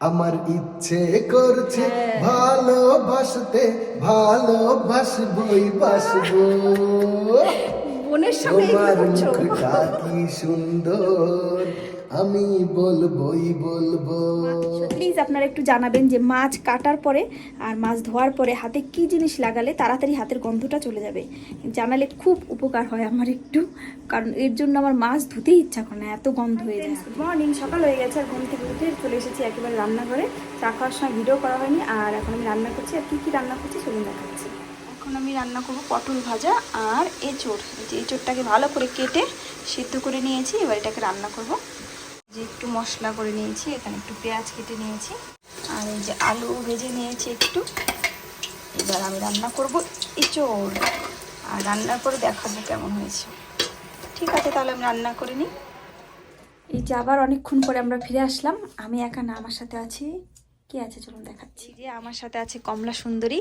আমার ইচ্ছে করছে ভালোবাসতে ভালোবাসবই বাসবো। তোমার মুখটা কি সুন্দর। আমি বলবই বলব। প্লিজ আপনারা একটু জানাবেন যে মাছ কাটার পরে আর মাছ ধোয়ার পরে হাতে কি জিনিস লাগালে তাড়াতাড়ি হাতের গন্ধটা চলে যাবে। জানালে খুব উপকার হয় আমার একটু কারণ এর জন্য আমার মাছ ধুতেই ইচ্ছা করে না এত গন্ধ হয়ে যায়। মর্নিং সকাল হয়ে গেছে আর ঘুম থেকে উঠে চলে এসেছি একেবারে রান্নাঘরে। চা খাওয়ার সময় ভিডিও করা হয়নি আর এখন আমি রান্না করছি আর কী কী রান্না করছি সেগুলো দেখাচ্ছি। এখন আমি রান্না করব পটল ভাজা আর এঁচড়। এই যে এঁচড়টাকে ভালো করে কেটে সিদ্ধ করে নিয়েছি এবার এটাকে রান্না করব। যে একটু মশলা করে নিয়েছি, এখানে একটু পেঁয়াজ কেটে নিয়েছি, আর এই যে আলু ভেজে নিয়েছি একটু। এবার আমি রান্না করব এঁচড়, আর রান্না করে দেখাবো কেমন হয়েছে। ঠিক আছে, তাহলে আমি রান্না করে নিই। এই যে আবার অনেকক্ষণ পরে আমরা ফিরে আসলাম। আমি একা না, আমার সাথে আছি কে আছে? চলুন দেখাচ্ছি। যে আমার সাথে আছে কমলা সুন্দরী,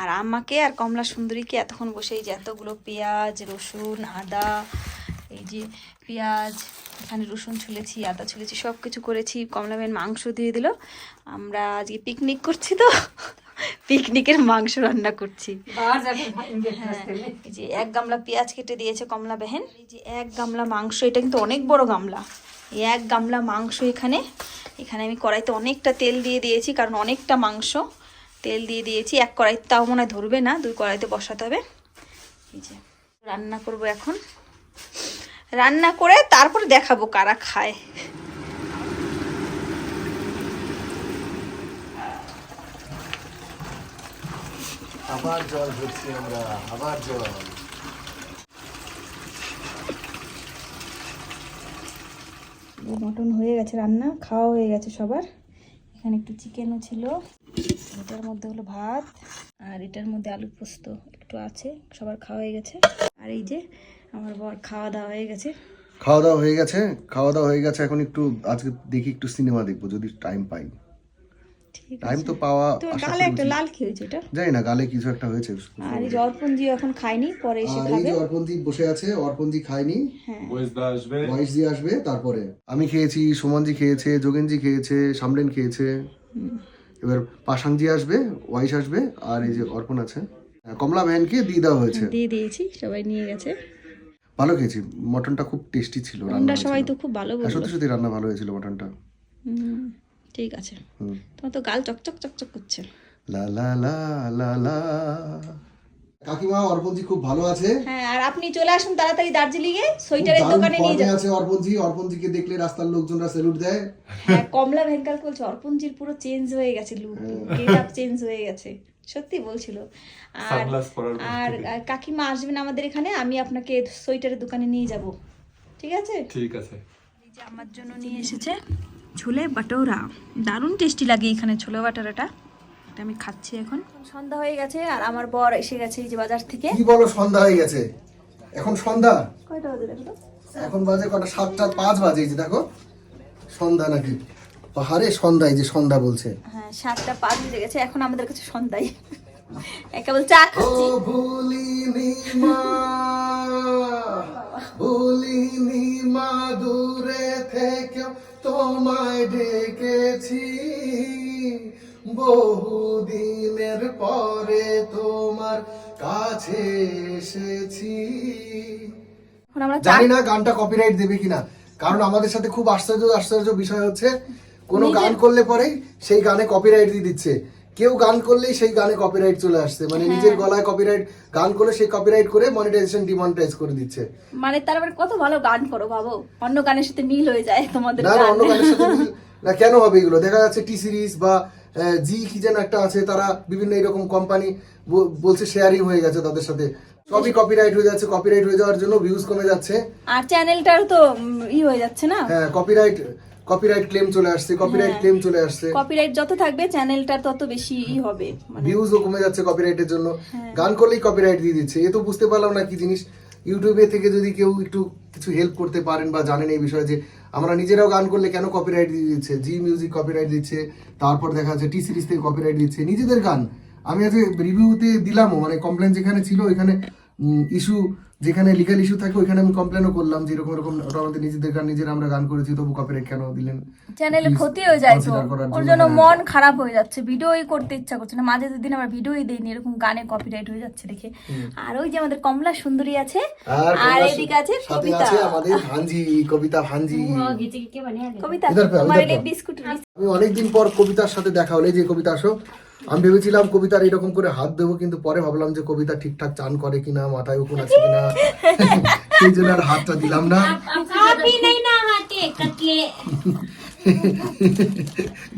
আর আমাকে আর কমলা সুন্দরীকে এতক্ষণ বসে এই যে এতগুলো পেঁয়াজ, রসুন, আদা, এই যে পেঁয়াজ এখানে রসুন ছুলেছি আদা ছুলেছি সব কিছু করেছি। কমলা বেন মাংস দিয়ে দিল। আমরা আজকে পিকনিক করছি তো। পিকনিকের মাংস রান্না করছি। হ্যাঁ, এই যে এক গামলা পেঁয়াজ কেটে দিয়েছে কমলা বেহেন। এই যে এক গামলা মাংস এটা কিন্তু অনেক বড় গামলা। এই এক গামলা মাংস এখানে। এখানে আমি কড়াইতে অনেকটা তেল দিয়ে দিয়েছি কারণ অনেকটা মাংস তেল দিয়ে দিয়েছি। এক কড়াই তাও মনে হয় ধরবে না দুই কড়াইতে বসাতে হবে। এই যে রান্না করব এখন। রান্না করে তারপর দেখাবো কারা খায়। আবার জল ভরছি আমরা আবার জল। মটন হয়ে গেছে রান্না খাওয়া হয়ে গেছে সবার। এখানে একটু চিকেনও ছিল। এটার মধ্যে হলো ভাত আর এটার মধ্যে আলু পোস্ত একটু আছে সবার খাওয়া হয়ে গেছে। আর এই যে আমার বর খাওয়া দাওয়া হয়ে গেছে। খাওয়া দাওয়া হয়ে গেছে। খাওয়া দাওয়া হয়ে গেছে। এখন একটু আজকে দেখি একটু সিনেমা দেখব যদি টাইম পাই। টাইম তো পাওয়া গালে একটা লাল কি হয়েছে এটা জানি না গালে কিছু একটা হয়েছে। আর এই যে অর্পণজি এখন খায়নি পরে এসে আর এই যে অর্পণদি বসে আছে অর্পণদি খায়নি। হ্যাঁ। বয়েসদা আসবে। ভয়েস দিয়ে আসবে তারপরে। আমি খেয়েছি সুমনজি খেয়েছে যোগেনজি খেয়েছে সামলেন খেয়েছে। এবার পাশাংজি আসবে ওয়াইশ আসবে আর এই যে অর্পণ আছে। হ্যাঁ, কমলা ভ্যানকে দিয়ে দেওয়া হয়েছে। দিয়ে দিয়েছি সবাই নিয়ে গেছে। ভালো খেয়েছি। মটনটা খুব টেস্টি ছিল রান্না সবাই তো খুব ভালো বলব সত্যি সত্যি রান্না ভালো হয়েছিল মটনটা। ঠিক আছে। তোমার তো গাল চকচক চকচক করছে। লা লা লা লা লা। কাকিমা অর্পণজি খুব ভালো আছে। হ্যাঁ আর আপনি চলে আসুন তাড়াতাড়ি দার্জিলিং এ সোয়েটারের দোকানে নিয়ে যান। আছে অর্পণজি। অর্পণজিকে দেখলে রাস্তার লোকজনরা স্যালুট দেয়। হ্যাঁ কমলা ভেঙ্কাল বলছে অর্পণজির পুরো চেঞ্জ হয়ে গেছে লুক গেট আপ চেঞ্জ হয়ে গেছে। সত্যি বলছিল। আর আর কাকিমা আসবেন আমাদের এখানে আমি আপনাকে সোয়েটারের দোকানে নিয়ে যাব। ঠিক আছে? ঠিক আছে। এই যে আমার জন্য নিয়ে এসেছে ছোলে বাটোরা। দারুণ টেস্টি লাগে এখানে ছোলে বাটোরাটা। এটা আমি খাচ্ছি এখন। সন্ধ্যা হয়ে গেছে আর আমার বর এসে গেছে এই যে বাজার থেকে। কি বলো সন্ধ্যা হয়ে গেছে? এখন সন্ধ্যা? কয়টা বাজে দেখো এখন বাজে কটা? সাতটা পাঁচ বাজে এই যে দেখো। সন্ধ্যা নাকি? পাহাড়ে সন্ধ্যা যে সন্ধ্যা বলছে। হ্যাঁ সাতটা পাঁচ বেজে গেছে এখন আমাদের কাছে সন্ধ্যায়। কেবল চা খাচ্ছি। ভুলিনি মা দূরে থেকে তোমায় ডেকেছি। বহুদিনের পরে তোমার কাছে এসেছি। জানি না গানটা কপিরাইট দেবে কিনা কারণ আমাদের সাথে খুব আশ্চর্য আশ্চর্য বিষয় হচ্ছে কোনো গান করলে পরেই সেই গানে কপিরাইট দিয়ে দিচ্ছে। কেউ গান করলেই সেই গানে কপিরাইট চলে আসছে। মানে হ্যাঁ। নিজের গলায় কপিরাইট গান করলে সেই কপিরাইট করে মনিটাইজেশন ডিমনিটাইজ করে দিচ্ছে। মানে তার মানে কত ভালো গান করো ভাবো। অন্য গানের সাথে মিল হয়ে যায় তোমাদের না অন্য গানের সাথে মিল- না কেন হবে এগুলো? দেখা যাচ্ছে টি সিরিজ বা জি কি যেন একটা আছে তারা বিভিন্ন এরকম কোম্পানি বলছে শেয়ারিং হয়ে গেছে তাদের সাথে। সবই কপিরাইট হয়ে যাচ্ছে। কপিরাইট হয়ে যাওয়ার জন্য ভিউজ কমে যাচ্ছে। আর চ্যানেলটার তো ই হয়ে যাচ্ছে না? হ্যাঁ কপিরাইট কপিরাইট ক্লেম চলে আসছে কপিরাইট হ্যাঁ। ক্লেম চলে আসছে। কপিরাইট যত থাকবে চ্যানেলটার তত বেশি হবে মানে ভিউজও কমে যাচ্ছে কপিরাইটের জন্য। হ্যাঁ। গান করলেই কপিরাইট দিয়ে দিচ্ছে। এ তো বুঝতে পারলাম না কি জিনিস। ইউটিউবে থেকে যদি কেউ একটু কিছু হেল্প করতে পারেন বা জানেন এই বিষয়ে যে আমরা নিজেরাও গান করলে কেন কপিরাইট দিয়ে দিচ্ছে? জি মিউজিক কপিরাইট দিচ্ছে তারপর দেখা যাচ্ছে টি সিরিজ থেকে কপিরাইট দিচ্ছে। নিজেদের গান। আমি আজকে রিভিউতে দিলামও মানে কমপ্লেন যেখানে ছিল এখানে ইস্যু যেখানে লিগাল ইস্যু থাকে ওইখানে আমি কমপ্লেনও করলাম যে এরকম এরকম আমাদের নিজেদের গান নিজেরা আমরা গান করেছি তবু কপিরাইট কেন দিলেন? চ্যানেলে ক্ষতি হয়ে যায় তো। ওর জন্য, হ্যাঁ। মন খারাপ হয়ে যাচ্ছে ভিডিওই করতে ইচ্ছা করছে না। মাঝে দুদিন আমার ভিডিওই দেয়নি এরকম গানে কপিরাইট হয়ে যাচ্ছে দেখে। আর ওই যে আমাদের কমলা সুন্দরী আছে আর এদিকে আছে কবিতা। আছে আমাদের ভাঞ্জি কবিতা ভাঞ্জি কবিতা তোমার এই বিস্কুট আমি অনেকদিন পর কবিতার সাথে দেখা হলে যে কবিতা আসো। আমি ভেবেছিলাম কবিতার এরকম করে হাত দেবো কিন্তু পরে ভাবলাম যে কবিতা ঠিকঠাক চান করে কিনা মাথায় উকুন আছে কিনা সেই জন্য আর হাতটা দিলাম না आप ही नहीं नहाते कतले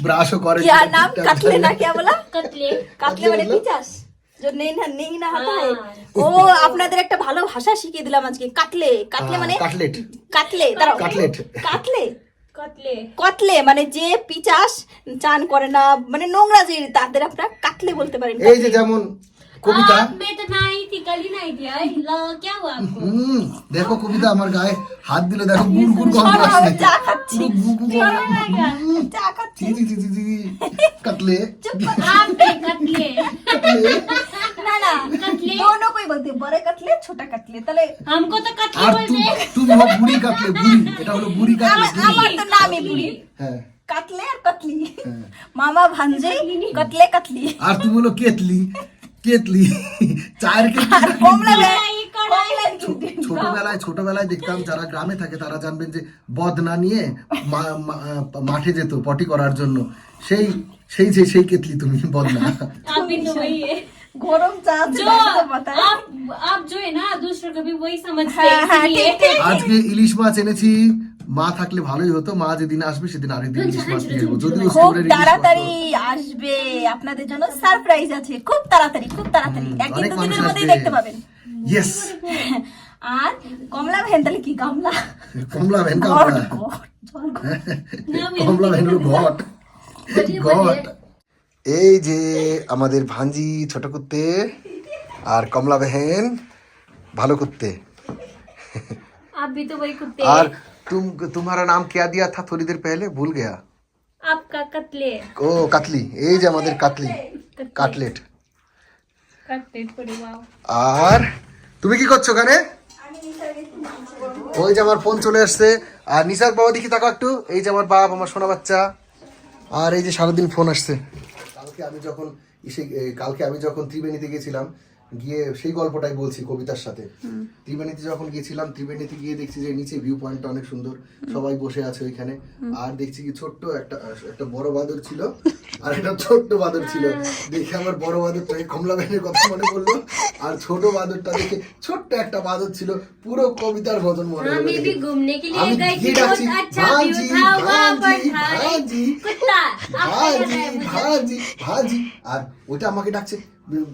ব্রাশও করে क्या नाम कतले ना क्या बोला कतले কাতলে মানে পিচাস যে নেই না নেই না হাতা হয় ও আপনাদের একটা ভালো ভাষা শিখিয়ে দিলাম আজকে কাটলে কাটলে মানে কাটলেট কাটলে দাঁড়াও কাটলেট। কাটলে कतले কতলে? মানে যে পিচাস চান করে না মানে নোংরা যে তাদের আপনারা কাটলে বলতে পারেন এই যে যেমন কবিতা। দেখো কবিতা আমার গায়ে হাত দিলে দেখো গুড় গুড় গন্ধ আসছে। চা খাচ্ছি। চা খাচ্ছি। কাটলে কাটলে दोनों कोई बोलते हैं, बड़े कतले छोटा कतले তাহলে हमको तो कतले আর बोलते তুমি हैं তুমি হলো বুড়ি কাটলে বুড়ি এটা হলো বুড়ি কাটলে আমার আমার তো নামই বুড়ি হ্যাঁ কাটলে আর কতলি মামা ভাঞ্জে কতলে কতলি আর তুমি হলো কেতলি কেতলি চায়ের আর কেতলি কমলা कढ़ाई कढ़ाई ছোটবেলায় ছোটবেলায় দেখতাম যারা গ্রামে থাকে তারা জানবেন যে বদনা নিয়ে মা- মা- মাঠে যেত পটি করার জন্য সেই সেই যে সেই কেতলি তুমি বদনা आप भी तो वही है গরম চা আছে जो তাই তো পাতা है। आप आप जो है ना दूसरों को भी वही समझते हाँ, हैं हाँ, इसलिए ठीक, ठीक। আজকে ইলিশ মাছ এনেছি মা থাকলে ভালোই হতো মা যেদিন আসবে সেদিন আরেকদিন ইলিশ মাছ নিয়ে আসবো যদিও খুব স্টোরের ইলিশ মাছ তাড়াতাড়ি আসবে আপনাদের জন্য সারপ্রাইজ আছে খুব তাড়াতাড়ি খুব তাড়াতাড়ি একদিন অনেক মানুষ দুদিনের মধ্যেই আসবে। দেখতে পাবেন ইয়েস আর কমলা ভেন তাহলে কি কমলা কমলা ভেন ঘট, কামড়া ঘট, জল ঘট। কমলা ভেন হলো ঘট ঘট এই যে আমাদের ভাঞ্জি ছোট কুত্তে আর কমলা বেহেন ভালো কুত্তে आप भी तो वही कुत्ते और हैं तुम तुम्हारा नाम क्या दिया था थोड़ी देर पहले भूल गया आपका कतले ও কাতলি এই যে আমাদের কাতলি কাটলেট कतले थोड़ी वाओ আর তুমি কি করছো ওখানে ওই যে আমার ফোন চলে আসছে আর নিসার বাবা দেখি তাকাও একটু এই যে আমার বাপ আমার সোনা বাচ্চা আর এই যে সারাদিন ফোন আসছে কালকে আমি যখন ইসে কালকে আমি যখন ত্রিবেণীতে গেছিলাম গিয়ে সেই গল্পটাই বলছি কবিতার সাথে। ত্রিবেণীতে যখন গিয়েছিলাম ত্রিবেণীতে গিয়ে দেখছি যে নিচে ভিউ পয়েন্টটা অনেক সুন্দর। সবাই বসে আছে ওইখানে। আর দেখছি কি ছোট্ট একটা একটা বড় বাদর ছিল আর একটা ছোট্ট বাদর ছিল। দেখে আমার বড় বাদরটা কমলা বেনের কথা মনে পড়ল। আর ছোট বাদরটা দেখে ছোট্ট একটা বাদর ছিল পুরো কবিতার ভজন মনে হলো আর ওটা আমাকে ডাকছে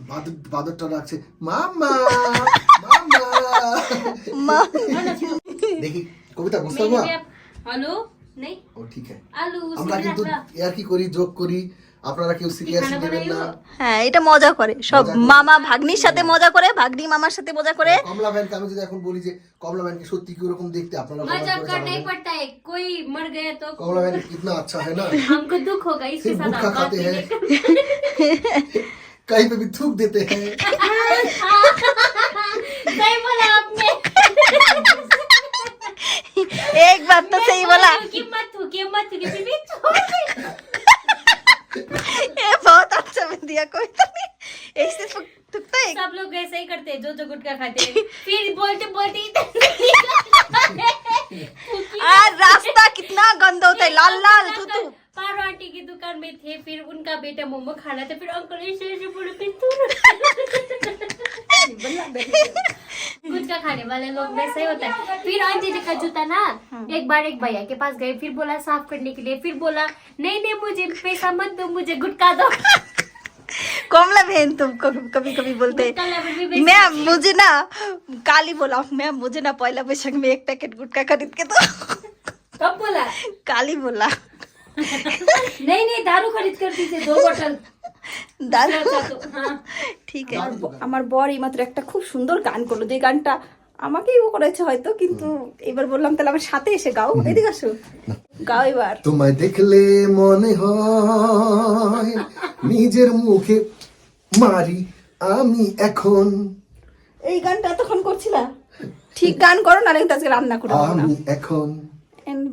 বাদর বাদরটা ডাকছে মামা মামা দেখি কবিতা বুঝতে मेरे পারবা भी आप हेलो नहीं ও ঠিক আছে आलू আমরা उसमें কিন্তু रखना ইয়ার কি করি যোগ করি আপনারা কেউ সিরিয়াস খানা নেবেন না বানাইও? হ্যাঁ এটা মজা করে সব মজা করে। মামা ভাগ্নির সাথে মজা করে ভাগ্নি মামার সাথে মজা করে কমলা ভ্যানকে আমি যদি এখন বলি যে কমলা ভ্যানকে সত্যি কি ওরকম দেখতে আপনারা comment मजाक করে करना ही জানাবেন। पड़ता है कोई मर गया तो कमला बहन कितना अच्छा है ना हमको दुख होगा इसके सिर्फ साथ गुटखा आप बात खाते नहीं हैं कर- कहीं पे भी थूक देते हैं। सही बोला आपने। एक बात तो सही बोला। कि मत थूके मत थूके फिर भी छोड़ दे। ये बहुत अच्छा में दिया कोई तो नहीं। ऐसे थुक- थुकता है। सब लोग ऐसे ही करते हैं जो जो गुटखा खाते हैं। फिर बोलते बोलते और रास्ता कितना गंदा होता है। लाल लाल तू तू पारो आंटी की दुकान में थे फिर उनका बेटा मोमो खाना था फिर अंकल ऐसे ऐसे बोले फिर तू गुटखा खाने वाले लोग वैसा ही होता है। फिर आंटी जी का जूता ना एक बार एक भैया के पास गए फिर बोला साफ़ करने के लिए फिर बोला नहीं नहीं मुझे पैसा मत दो मुझे गुटका दो। कमला बहन तुम कभी कभी बोलते मैम मुझे ना काली बोला मैम मुझे ना पहला बैशाख में एक पैकेट गुटखा खरीद के दो। कब बोला? काली बोला। नहीं नहीं दारू खरीद कर दीजिए दो बोतल দাদা अच्छा तो हाँ ঠিক আমার বর এইমাত্র একটা খুব সুন্দর গান করলো যে গানটা আমাকেই ও করেছে হয়তো কিন্তু এবার বললাম তাহলে আমার সাথে এসে গাও এদিকে আসো গাও এবার তোমায় দেখলে মনে হয় নিজের মুখে মারি আমি এখন এই গানটা এতক্ষণ করছিলা ঠিক গান করো না কিন্তু আজকে রান্না করে দেবো না আমি এখন And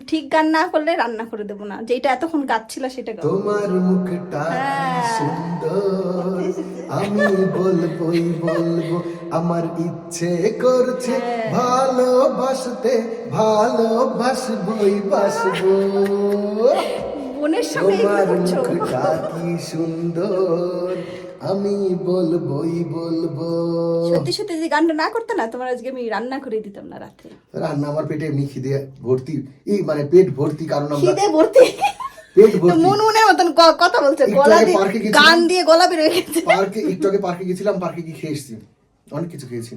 ঠিক গান না করলে রান্না করে দেবো না যেটা এতক্ষণ গাচ্ছিলা সেটা তোমার মুখটা হ্যাঁ। সুন্দর আমি বলবই বলব আমার ইচ্ছে করছে হ্যাঁ। ভালোবাসতে ভালোবাসবই বাসবো বোনের সঙ্গে তোমার মুখটা কি সুন্দর আমি বলবই বলব। সত্যি সত্যি যদি গানটা না করতে না তোমার আজকে আমি রান্না করে দিতাম না রাত্রে রান্না আমার পেটে এমনি খিদে ভর্তি এই মানে পেট ভর্তি কারণ আমরা খিদে ভর্তি? পেট ভর্তি। মুনমুনের মতন কথা বলছে গলা দিয়ে। গান দিয়ে গলা বেরোয় গেছে। পার্কে পার্কে গেছিলাম পার্কে কি খেয়ে এসেছি। অনেক কিছু খেয়েছি।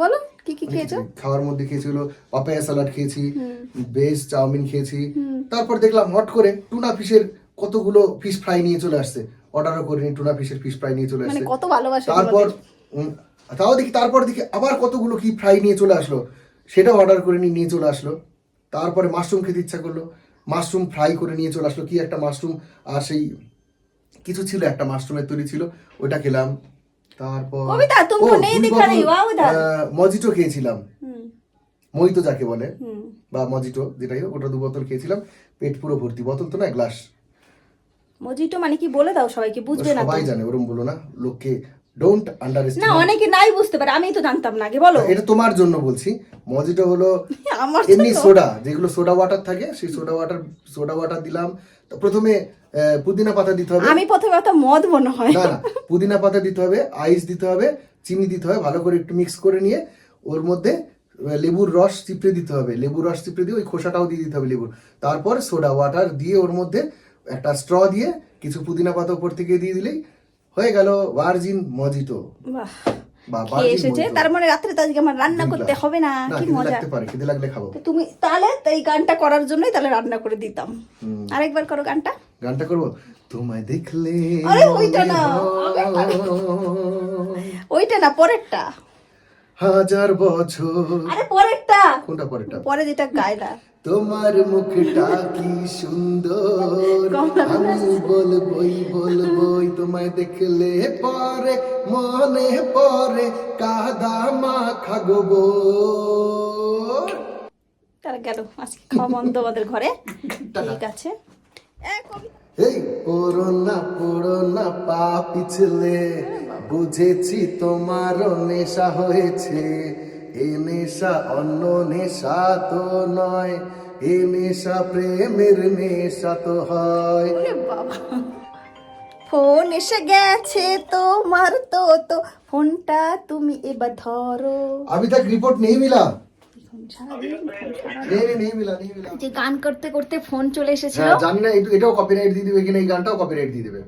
বলো কি কি খেয়েছো? খাওয়ার মধ্যে খেয়েছি হলো পাপায়া স্যালাড খেয়েছি বেস চাউমিন খেয়েছি। তারপর দেখলাম হট করে টুনা ফিশের কতগুলো ফিশ ফ্রাই নিয়ে চলে আসছে। অর্ডারও করিনি টুনা ফিশের ফিশ ফ্রাই নিয়ে চলে মানে আসছে কত ভালোবাসা তারপর তাও দেখি তারপর দেখি আবার কতগুলো কি ফ্রাই নিয়ে চলে আসলো। সেটা অর্ডার করে নিয়ে নিয়ে চলে আসলো। তারপরে মাশরুম খেতে ইচ্ছা করল। মাশরুম ফ্রাই করে নিয়ে চলে আসলো। কি একটা মাশরুম আর সেই কিছু ছিল একটা মাশরুমের তৈরি ছিল ওটা খেলাম। তারপর মজিটো খেয়েছিলাম। হুম, মহিতো যাকে বলে হুম। বা মজিটো যেটাই হোক ওটা দু বোতল খেয়েছিলাম। পেট পুরো ভর্তি। বোতল তো না গ্লাস মজিটো মানে কি বলে দাও সবাইকে বুঝবে না। সবাই জানে ওরম বলো না। লোককে ডোন্ট আন্ডার না অনেকে নাই বুঝতে পারে আমি তো জানতাম না আগে বলো। এটা তোমার জন্য বলছি। মজিটো হলো আমার এমনি সোডা যেগুলো সোডা ওয়াটার থাকে সেই সোডা ওয়াটার সোডা ওয়াটার দিলাম। তো প্রথমে পুদিনা পাতা দিতে হবে। আমি প্রথমে কথা মদ মনে হয়। না না পুদিনা পাতা দিতে হবে আইস দিতে হবে চিনি দিতে হবে ভালো করে একটু মিক্স করে নিয়ে ওর মধ্যে লেবুর রস চিপড়ে দিতে হবে। লেবুর রস চিপড়ে দিয়ে ওই খোসাটাও দিয়ে দিতে হবে লেবুর। তারপর সোডা ওয়াটার দিয়ে ওর মধ্যে একটা স্ট্র দিয়ে কিছু পুদিনা পাতা উপর থেকে দিয়ে দিলেই হয়ে গেল ভার্জিন মজিটো এসেছে। তার মানে রাত্রে আজকে আমার রান্না করতে হবে না না কি মজা। লাগতে লাগলে খাব। তুমি তাহলে এই গানটা করার জন্যই তাহলে রান্না করে দিতাম। আরেকবার করো গানটা। গানটা করব? তোমায় দেখলে আরে ওইটা না। ওইটা না পরেরটা। হাজার বছর। আরে পরেরটা। কোনটা পরেরটা? পরে যেটা গায়লা তোমার মুখটা কি সুন্দর। আমি বলবই বলবই তোমায় দেখলে পরে মনে পরে কাদা মাখা গোবর। তারা গেল আজকে খাওয়া বন্ধ আমাদের ঘরে। ঠিক আছে। এ, কবি- এই পুরোনা পুরোনা পা পিছলে। বুঝেছি তোমার নেশা হয়েছে। এ নেশা অন্য নেশা তো নয়। এ নেশা প্রেমের নেশা তো হয়। ফোন এসে গেছে তোমার তো তো ফোনটা তুমি এবার ধরো। আমি তো রিপোর্ট নেই মিলা যে গান করতে করতে ফোন চলে এসেছে হ্যাঁ, জানি না এটাও কপিরাইট দিয়ে দিবে কিনা এই গানটাও কপিরাইট দিয়ে দিবে।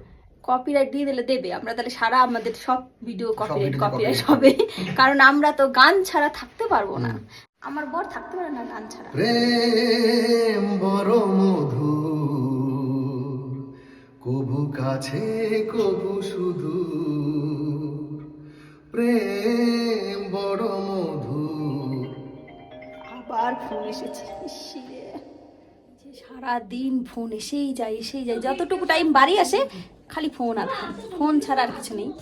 কপিরাইট দিয়ে দিলে দেবে। আমরা তাহলে সারা আমাদের সব ভিডিও কপিরাইট কপিরাইট হবে কারণ আমরা তো গান ছাড়া থাকতে পারব না। আমার বর থাকতে পারে না গান ছাড়া। প্রেম বড় মধু। কবু কাছে কবু শুধু প্রেম বড় মধু। আবার ফোন এসেছে ইসিরে। যে সারাদিন ফোন এসেই যায় এসেই যায়। যতটুকু টাইম বাড়ি আসে খালি ফোন আর ফোন ছাড়া আর কিছু নেই।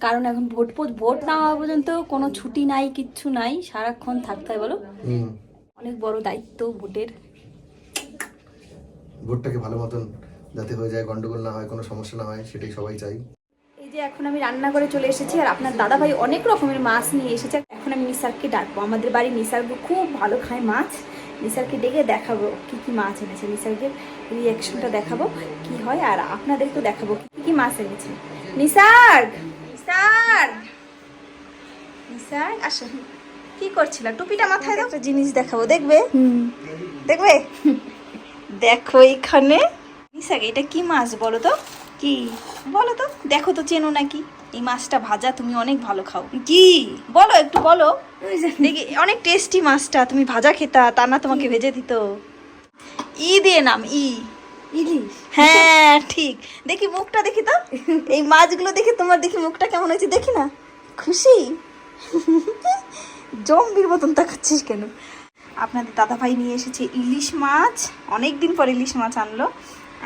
কারণ এখন ভোট পো- ভোট না হওয়া পর্যন্ত কোনো ছুটি নাই কিচ্ছু নাই। সারাক্ষণ থাকতে হয় বলো? অনেক বড় দায়িত্ব ভোটের। ভোটটাকে ভালো মতন যাতে হয়ে যায় গন্ডগোল না হয় কোনো সমস্যা না হয় সেটাই সবাই চাই এই যে এখন আমি রান্না করে চলে এসেছি আর আপনার দাদা ভাই অনেক রকমের মাছ নিয়ে এসেছে। এখন আমি নিসারকে ডাকবো। আমাদের বাড়ি নিসার খুব ভালো খায় মাছ। নিসারকে ডেকে দেখাবো কি কি মাছ এনেছে। নিসারকে রিয়াকশনটা দেখাবো কি হয় আর আপনাদেরকেও দেখাবো কি কি মাছ এনেছে। নিসার নিসার নিসার আসো। কি করছিল? টুপিটা মাথায় দাও। একটা জিনিস দেখাবো দেখবে? দেখবে? দেখো এখানে। নিসাকে এটা কি মাছ বলো তো? কি? বলো তো দেখো তো চেনো নাকি? এই মাছটা ভাজা তুমি অনেক ভালো খাও। কি? বলো একটু বলো। দেখি অনেক টেস্টি মাছটা তুমি ভাজা খেতা তা না তোমাকে ভেজে দিত। ই দিয়ে নাম ই। ইলিশ? হ্যাঁ ঠিক। দেখি মুখটা দেখি তো। এই মাছগুলো দেখি তোমার দেখি মুখটা কেমন হয়েছে দেখি না। খুশি? জম্বির মতন তাকাচ্ছিস কেন? আপনাদের দাদা ভাই নিয়ে এসেছে ইলিশ মাছ। অনেক দিন পর ইলিশ মাছ আনলো।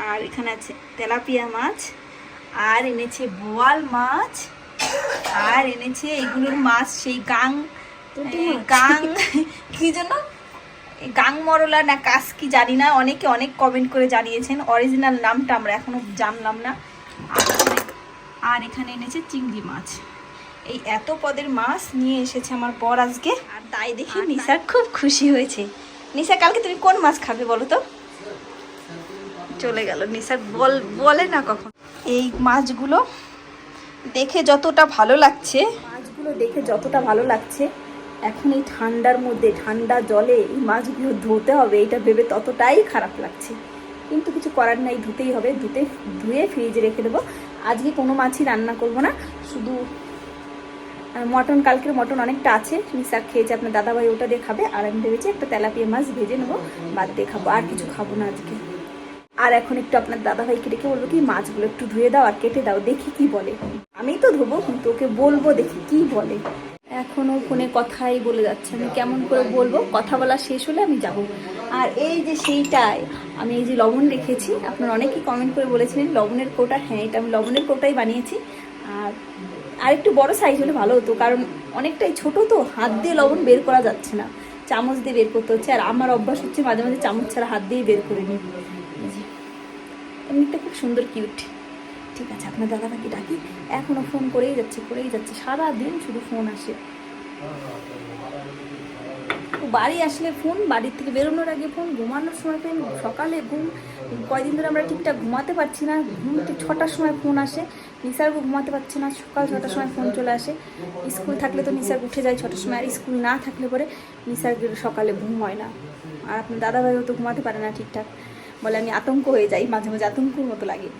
আর এখানে আছে তেলাপিয়া মাছ। আর এনেছে বোয়াল মাছ আর এনেছে এগুলোর মাছ সেই গাং গাং কি জন্য গাং মরলা না কাস কি জানি না অনেকে অনেক কমেন্ট করে জানিয়েছেন অরিজিনাল নামটা আমরা এখনও জানলাম না। আর এখানে- এনেছে চিংড়ি মাছ। এই এত পদের মাছ নিয়ে এসেছে আমার বর আজকে। আর তাই দেখে নিশার খুব খুশি হয়েছে। নিশা কালকে তুমি কোন মাছ খাবে বলো তো? চলে গেল। নিশার বল, বলে না কখন। এই মাছগুলো দেখে যতটা ভালো লাগছে। মাছগুলো দেখে যতটা ভালো লাগছে, এখন এই ঠান্ডার মধ্যে, ঠান্ডা জলে এই মাছগুলো ধুতে হবে, এটা ভেবে ততটাই খারাপ লাগছে। কিন্তু কিছু করার নাই, ধুতেই হবে। ধুতে, ধুয়ে ফ্রিজে রেখে দেবো। আজকে কোনো মাছই রান্না করব না। শুধু মটন, কালকের মটন অনেকটা আছে। নিশা খেয়েছে আপনার দাদাভাই, ওটা দিয়ে খাবে। আর আমি ভেবেছি একটা তেলাপিয়া মাছ ভেজে নেব, বাদ দিয়ে খাব। আর কিছু খাব না আজকে। আর এখন একটু আপনার দাদাভাইকে ডেকে বলব কি, মাছগুলো একটু ধুয়ে দাও আর কেটে দাও, দেখি কি বলে। আমি তো ধোবো, কিন্তু ওকে বলব দেখি কি বলে। এখনও ফোনে কথাই বলে যাচ্ছে, আমি কেমন করে বলব, কথা বলা শেষ হলে আমি যাব। আর এই যে সেইটাই, আমি এই যে লবণ রেখেছি, আপনারা অনেকেই কমেন্ট করে বলেছিলেন লবণের কোটা হ্যাঁ এটা আমি লবণের কোটাই বানিয়েছি। আর আর একটু বড় সাইজ হলে ভালো হতো, কারণ অনেকটাই ছোট তো, হাত দিয়ে লবণ বের করা যাচ্ছে না। চামচ দিয়ে বের করতে হচ্ছে, আর আমার অভ্যাস হচ্ছে মাঝে মাঝে চামচ ছাড়া হাত দিয়ে বের করে নিই। এমনিতে খুব সুন্দর কিউট ঠিক আছে, আপনার দাদাটাকে ডাকি। এখনও ফোন করেই যাচ্ছে করেই যাচ্ছে। সারা দিন শুধু ফোন আসে। বাড়ি আসলে ফোন বাড়ির থেকে বেরোনোর আগে ফোন ঘুমানোর সময় ফোন সকালে ঘুম, কয়দিন ধরে আমরা ঠিকঠাক ঘুমাতে পারছি না। ঘুম ঠিক ছটার সময় ফোন আসে। নিসার্গও ঘুমাতে পারছে না, সকাল ছটার সময় ফোন চলে আসে। স্কুল থাকলে তো নিসার্গ উঠে যায় ছটার সময়, আর স্কুল না থাকলে পরে নিসার্গের সকালে ঘুম হয় না। আর আপনার দাদাভাইও তো ঘুমাতে পারে না ঠিকঠাক। বলে আমি আতঙ্ক হয়ে যাই মাঝে মাঝে আতঙ্কর মতো লাগে।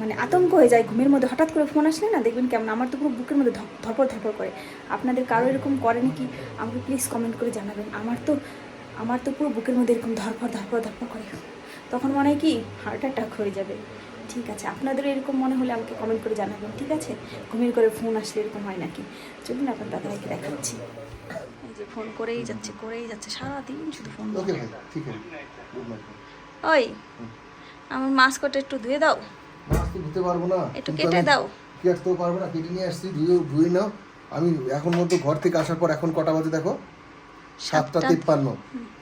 মানে আতঙ্ক হয়ে যায় ঘুমের মধ্যে। হঠাৎ করে ফোন আসলে না দেখবেন কেমন আমার তো পুরো বুকের মধ্যে ধপর ধপর করে। আপনাদের কারও এরকম করে নাকি? আমাকে প্লিজ কমেন্ট করে জানাবেন। আমার তো আমার তো পুরো বুকের মধ্যে এরকম ধরপর ধরপর ধরপর করে। তখন মনে হয় কি হার্ট অ্যাটাক হয়ে যাবে। ঠিক আছে আপনাদের এরকম মনে হলে আমাকে কমেন্ট করে জানাবেন ঠিক আছে? ঘুমের করে ফোন আসলে এরকম হয় নাকি? চলুন আপনার দাদাভাইকে দেখাচ্ছি। ফোন করেই যাচ্ছে করেই যাচ্ছে সারাদিন শুধু ফোন ঠিক আছে। ওই আমার মাস্কটা একটু ধুয়ে দাও। মাছ তো ধুতে পারব না। একটু কেটে দাও। কাটতেও পারব না? কেটে নিয়ে আসছি ধুয়ে ধুয়ে নাও। আমি এখন মতো ঘর থেকে আসার পর এখন কটা বাজে দেখো? সাতটা। তেপ্পান্ন।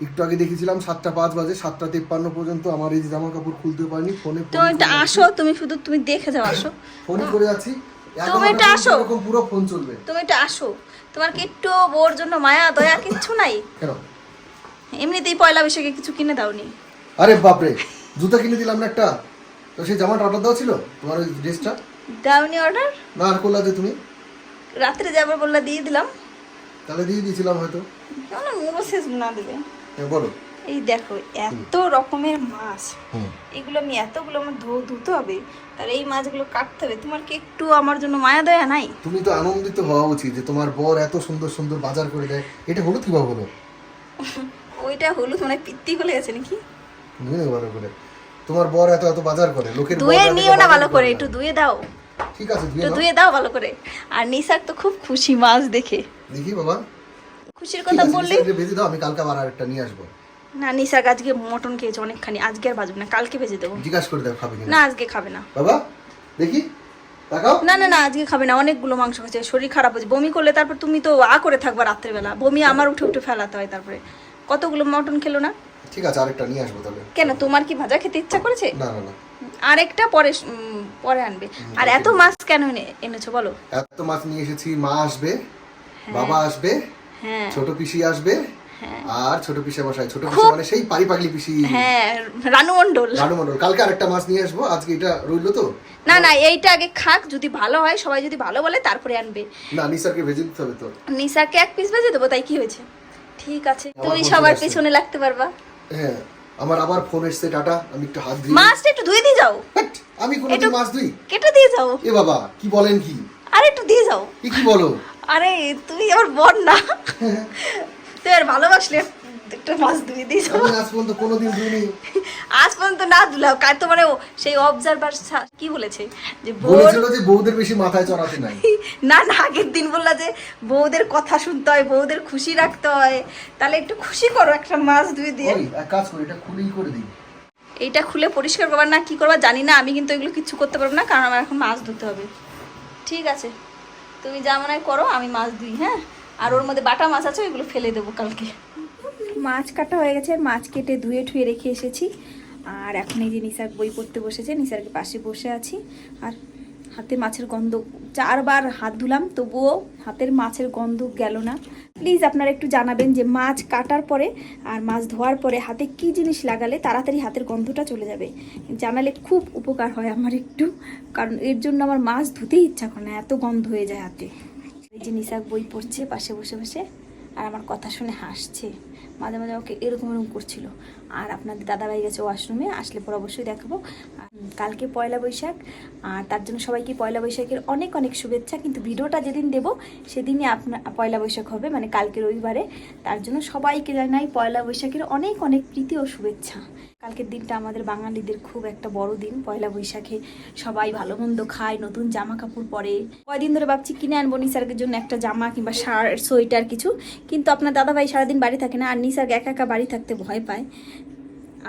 একটু আগে দেখেছিলাম সাতটা পাঁচ বাজে। সাতটা তেপ্পান্ন পর্যন্ত আমার এই জামা কাপড় খুলতে পারিনি। ফোনে তুমি একটু আসো তুমি শুধু তুমি দেখে যাও আসো। ফোনে করে যাচ্ছি। তুমি একটু আসো। এরকম পুরো ফোন চলবে। তুমি একটু আসো। তোমার কি একটু ওর জন্য মায়া দয়া কিচ্ছু নাই? কেন? এমনিতেই পয়লা বৈশাখে কিছু কিনে দাওনি। আরে বাপরে জুতা কিনে দিলাম না একটা? তো সেই জামাটা অর্ডার দেওয়া ছিল? তোমার ওই ড্রেসটা দাওনি অর্ডার না আর করলা যে তুমি? রাত্রে যাবার বললা দিয়ে দিলাম। তাহলে দিয়ে দিয়েছিলাম হয়তো। কেমন মুখ শেষ না দিলে হ্যাঁ, বলো। এই দেখো এত রকমের মাছ। এগুলো আমি এতগুলো আমার ধো ধুতে হবে আর এই মাছগুলো কাটতে হবে। তোমার কি একটু আমার জন্য মায়া দয়া নাই? তুমি তো আনন্দিত হওয়া উচিত যে তোমার বর এত সুন্দর সুন্দর বাজার করে দেয়। এটা হলুদ কীভাবে হলো? ওইটা হলুদ মানে পিত্তি হলে গেছে নাকি? ধুয়ে ভালো করে। তোমার বর এত এত বাজার করে লোকের ধুয়ে নিও না ভালো করে একটু ধুয়ে দাও। ঠিক আছে ধুয়ে। ধুয়ে দাও ভালো করে। আর নিসার তো খুব খুশি মাছ দেখে। দেখি বাবা। খুশির কথা বললি ভেজে দাও আমি কালকে আবার আরেকটা নিয়ে আসব। না নিসার আজকে মটন খেয়েছে অনেকখানি আজকে আর বাজবে না কালকে ভেজে দেবো। জিজ্ঞাসা করে দাও খাবে না আজকে খাবে না। বাবা দেখি না না না আজকে খাবে না অনেকগুলো মাংস খাচ্ছে শরীর খারাপ হয়েছে। বমি করলে তারপর তুমি তো আ করে থাকবা রাত্রেবেলা বমি আমার উঠে উঠে ফেলাতে হয় তারপরে। কতগুলো মটন খেলো না? ঠিক আছে আরেকটা নিয়ে আসব তাহলে। কেন তোমার কি ভাজা খেতে ইচ্ছা করেছে? না না না। আরেকটা পরে পরে আনবে। আর এত মাছ কেন এনে- এনেছো বলো? এত মাছ নিয়ে এসেছি মা আসবে বাবা আসবে হ্যাঁ। ছোট পিসি আসবে হ্যাঁ। আর ছোট পিসে মশাই ছোট পিসি মানে সেই পারি পাগলি পিসি। হ্যাঁ রানু মণ্ডল। রানু মন্ডল কালকে আরেকটা মাছ নিয়ে আসব আজকে এটা রইল তো। না না এইটা আগে খাক যদি ভালো হয় সবাই যদি ভালো বলে তারপরে আনবে। না নিসারকে ভেজে দিতে হবে তো। নিসাকে এক পিস ভেজে দেবো তাই কি হয়েছে? ঠিক আছে তুমি সবার পিছনে লাগতে পারবা। হ্যাঁ আমার আবার ফোন এসছে টাটা আমি একটু হাত ধুই। মাছটা একটু ধুয়ে দিয়ে যাও। আমি কোন একটু- মাছ ধুই? কেটে দিয়ে যাও। এ বাবা কি বলেন কি? আরে একটু দিয়ে যাও। কি কি বলো? আরে তুমি আমার বোন না। তুই আর ভালোবাসলে। একটা মাছ ধুয়ে দিয়ে যাও আজ পর্যন্ত কোনোদিন ধুইনি। আজ পর্যন্ত না ধুলাও কার তো মানে সেই অবজারভার কি বলেছে? যে বলেছিল যে বউদের বেশি মাথায় চড়াতে নাই। না না আগের দিন বললা যে বউদের কথা শুনতে হয় বউদের খুশি রাখতে হয়। তাহলে একটু খুশি করো একটা মাছ ধুয়ে দিয়ে। এক কাজ করি এটা খুলেই করে দিই। এইটা খুলে পরিষ্কার করবার না কি করবা জানি না আমি কিন্তু এগুলো কিছু করতে পারব না কারণ আমার এখন মাছ ধুতে হবে। ঠিক আছে তুমি যা মনে করো আমি মাছ দিই হ্যাঁ? আর ওর মধ্যে বাটা মাছ আছে ওইগুলো ফেলে দেবো কালকে। মাছ কাটা হয়ে গেছে মাছ কেটে ধুয়ে ঠুয়ে রেখে এসেছি। আর এখন এই যে নিসার বই পড়তে বসেছে, নিসারকে পাশে বসে আছি। আর হাতে মাছের গন্ধ, চারবার হাত ধুলাম, তবুও হাতের মাছের গন্ধ গেল না। প্লিজ আপনারা একটু জানাবেন যে মাছ কাটার পরে আর মাছ ধোয়ার পরে হাতে কি জিনিস লাগালে তাড়াতাড়ি হাতের গন্ধটা চলে যাবে? জানালে খুব উপকার হয় আমার একটু, কারণ এর জন্য আমার মাছ ধুতেই ইচ্ছা করে না, এত গন্ধ হয়ে যায় হাতে। এই যে নিশাক বই পড়ছে, পাশে বসে বসে, আর আমার কথা শুনে হাসছে। মাঝে মাঝে ওকে এরকম এরকম করছিল। আর আপনাদের দাদাভাই গেছে ওয়াশরুমে, আসলে পর অবশ্যই দেখাবো। কালকে পয়লা বৈশাখ, আর তার জন্য সবাইকে পয়লা বৈশাখের অনেক অনেক শুভেচ্ছা। কিন্তু ভিডিওটা যেদিন দেব, সেদিনই আপনার পয়লা বৈশাখ হবে মানে কালকে রবিবারে। তার জন্য সবাইকে জানাই পয়লা বৈশাখের অনেক অনেক প্রীতি ও শুভেচ্ছা। কালকের দিনটা আমাদের বাঙালিদের খুব একটা বড় দিন। পয়লা বৈশাখে সবাই ভালো মন্দ খায়, নতুন জামা কাপড় পরে। কয়দিন ধরে ভাবছি কিনে আনব নিসার্গের জন্য একটা জামা কিংবা শার্ট, সোয়েটার কিছু। কিন্তু আপনার দাদাভাই সারাদিন বাড়ি থাকে না আর নিসার্গ একা একা বাড়ি থাকতে ভয় পায়।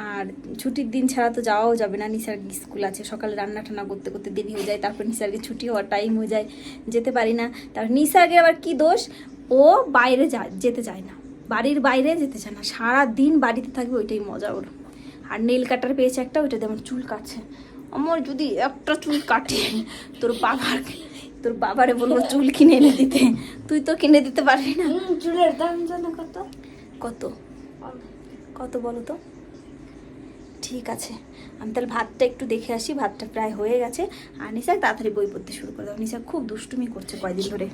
আর ছুটির দিন ছাড়া তো যাওয়াও যাবে না। নিসার্গ স্কুল আছে, সকালে রান্না টান্না করতে করতে দেরি হয়ে যায়, তারপর নিসার্গের ছুটি হওয়ার টাইম হয়ে যায়, যেতে পারি না। তারপর নিসার্গের আবার কি দোষ? ও বাইরে যা যেতে চায় না। বাড়ির বাইরে যেতে চায় না। সারা দিন বাড়িতে থাকবে, ওইটাই মজা ওর। আর নেল কাটার পেয়েছে একটা, ওইটা যেমন চুল কাটছে। আমার যদি একটা চুল কাটে, তোর বাবার, তোর বাবারে বলব চুল কিনে এনে দিতে। তুই তো কিনে দিতে পারবি না। চুলের দাম জানো কত? কত? কত বলো তো? ঠিক আছে। আমি তাহলে ভাতটা একটু দেখে আসি, ভাতটা প্রায় হয়ে গেছে। আর নিশাক তাড়াতাড়ি বই পড়তে শুরু করে দাও নিশাক খুব দুষ্টুমি করছে কয়দিন ধরে।